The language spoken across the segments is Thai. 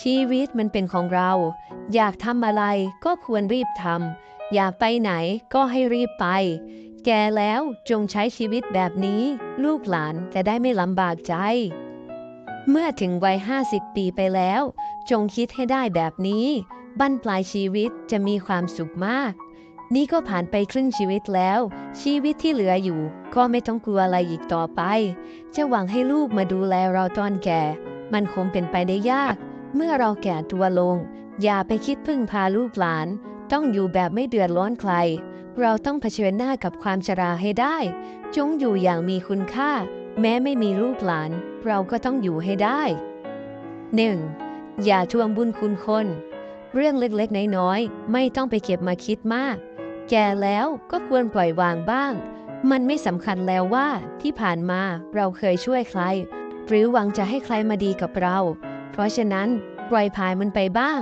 ชีวิตมันเป็นของเรา อยากทำอะไรก็ควรรีบทำ อยากไปไหนก็ให้รีบไป แก่แล้วจงใช้ชีวิตแบบนี้ ลูกหลานจะได้ไม่ลำบากใจ เมื่อถึงวัยห้าสิบปีไปแล้ว จงคิดให้ได้แบบนี้บั้นปลายชีวิตจะมีความสุขมาก นี่ก็ผ่านไปครึ่งชีวิตแล้ว ชีวิตที่เหลืออยู่ ก็ไม่ต้องกลัวอะไรอีกต่อไป จะหวังให้ลูกมาดูแลเราตอนแก่ มันคงเป็นไปได้ยาก เมื่อเราแก่ตัวลง อย่าไปคิดพึ่งพาลูกหลาน ต้องอยู่แบบไม่เดือดร้อนใคร เราต้องเผชิญหน้ากับความชราให้ได้ จงอยู่อย่างมีคุณค่า แม้ไม่มีลูกหลาน เราก็ต้องอยู่ให้ได้ 1. อย่าทวงบุญคุณคน เรื่องเล็กๆ น้อยๆ ไม่ต้องไปเก็บมาคิดมาก แก่แล้วก็ควรปล่อยวางบ้าง มันไม่สำคัญแล้วว่าที่ผ่านมาเราเคยช่วยใคร หรือหวังจะให้ใครมาดีกับเรา เพราะฉะนั้นปล่อยผ่านมันไปบ้าง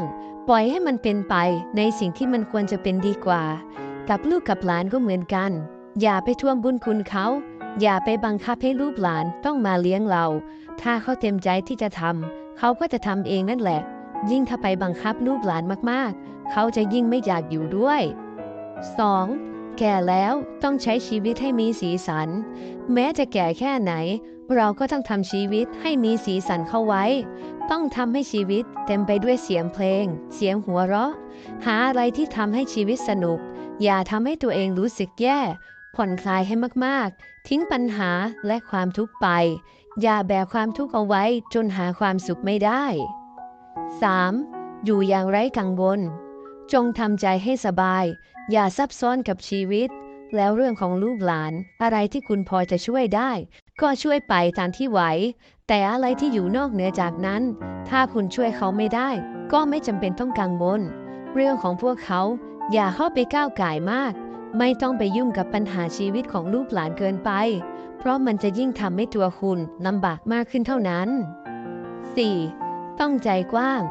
ปล่อยให้มันเป็นไปในสิ่งที่มันควรจะเป็นดีกว่า กับลูกกับหลานก็เหมือนกัน อย่าไปท่วงบุญคุณเขา อย่าไปบังคับให้ลูกหลานต้องมาเลี้ยงเรา ถ้าเขาเต็มใจที่จะทำเขาก็จะทำเองนั่นแหละ ยิ่งถ้าไปบังคับลูกหลานมากๆ เขาจะยิ่งไม่อยากอยู่ด้วย 2. แก่แล้วต้องใช้ชีวิตให้มีสีสัน แม้จะแก่แค่ไหน เราก็ต้องทำชีวิตให้มีสีสันเข้าไว้ ต้องทำให้ชีวิตเต็มไปด้วยเสียงเพลง เสียงหัวเราะ หาอะไรที่ทำให้ชีวิตสนุก อย่าทำให้ตัวเองรู้สึกแย่ ผ่อนคลายให้มากๆ ทิ้งปัญหาและความทุกข์ไป อย่าแบกความทุกข์เอาไว้จนหาความสุขไม่ได้ 3. อยู่อย่างไร้กังวล จงทำใจให้สบาย อย่าซับซ้อนกับชีวิต แล้วเรื่องของลูกหลาน อะไรที่คุณพอจะช่วยได้ ก็ช่วยไปตามที่ไหว แต่อะไรที่อยู่นอกเหนือจากนั้น ถ้าคุณช่วยเขาไม่ได้ ก็ไม่จำเป็นต้องกังวล เรื่องของพวกเขาอย่าเข้าไปก้าวไก่มาก ไม่ต้องไปยุ่งกับปัญหาชีวิตของลูกหลานเกินไป เพราะมันจะยิ่งทำให้ตัวคุณลำบากมากขึ้นเท่านั้น 4. ต้องใจกว้าง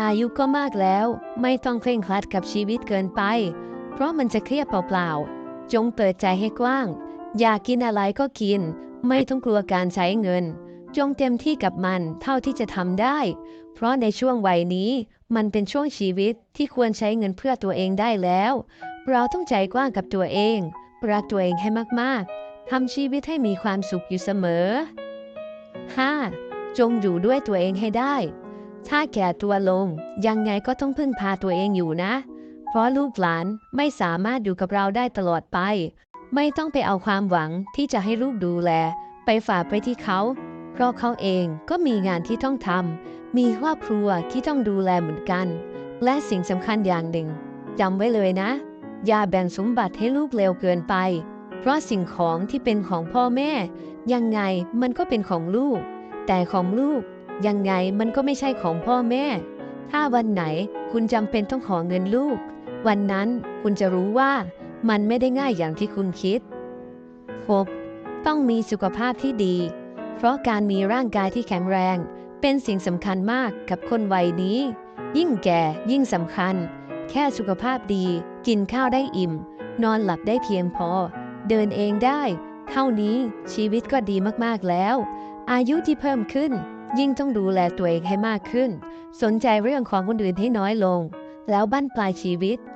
อายุก็มากแล้ว ไม่ต้องเคร่งครัดกับชีวิตเกินไป เพราะมันจะเครียดเปล่าๆ จงเปิดใจให้กว้าง อยากกินอะไรก็กิน ไม่ต้องกลัวการใช้เงิน จงเต็มที่กับมันเท่าที่จะทำได้ เพราะในช่วงวัยนี้มันเป็นช่วงชีวิตที่ควรใช้เงินเพื่อตัวเองได้แล้ว เราต้องใจกว้างกับตัวเอง รักตัวเองให้มากๆทำชีวิตให้มีความสุขอยู่เสมอ 5. จงอยู่ด้วยตัวเองให้ได้ ถ้าแก่ตัวลง ยังไงก็ต้องพึ่งพาตัวเองอยู่นะ เพราะลูกหลานไม่สามารถอยู่กับเราได้ตลอดไป ไม่ต้องไปเอาความหวังที่จะให้ลูกดูแล ไปฝากไปที่เขา เพราะเขาเองก็มีงานที่ต้องทำมีครอบครัวที่ต้องดูแลเหมือนกัน และสิ่งสำคัญอย่างหนึ่งจำไว้เลยนะ อย่าแบ่งสมบัติให้ลูกเร็วเกินไป เพราะสิ่งของที่เป็นของพ่อแม่ ยังไงมันก็เป็นของลูก แต่ของลูก ยังไงมันก็ไม่ใช่ของพ่อแม่ ถ้าวันไหนคุณจำเป็นต้องขอเงินลูก วันนั้นคุณจะรู้ว่ามันไม่ได้ง่ายอย่างที่คุณคิด 6. ต้องมีสุขภาพที่ดี เพราะการมีร่างกายที่แข็งแรง เป็นสิ่งสำคัญมากกับคนวัยนี้ ยิ่งแก่ยิ่งสำคัญ แค่สุขภาพดี กินข้าวได้อิ่ม นอนหลับได้เพียงพอ เดินเองได้ เท่านี้ชีวิตก็ดีมากๆแล้ว อายุที่เพิ่มขึ้น ยิ่งต้องดูแลตัวเองให้มากขึ้น สนใจเรื่องของคนอื่นให้น้อยลง แล้วบั้นปลายชีวิตจะ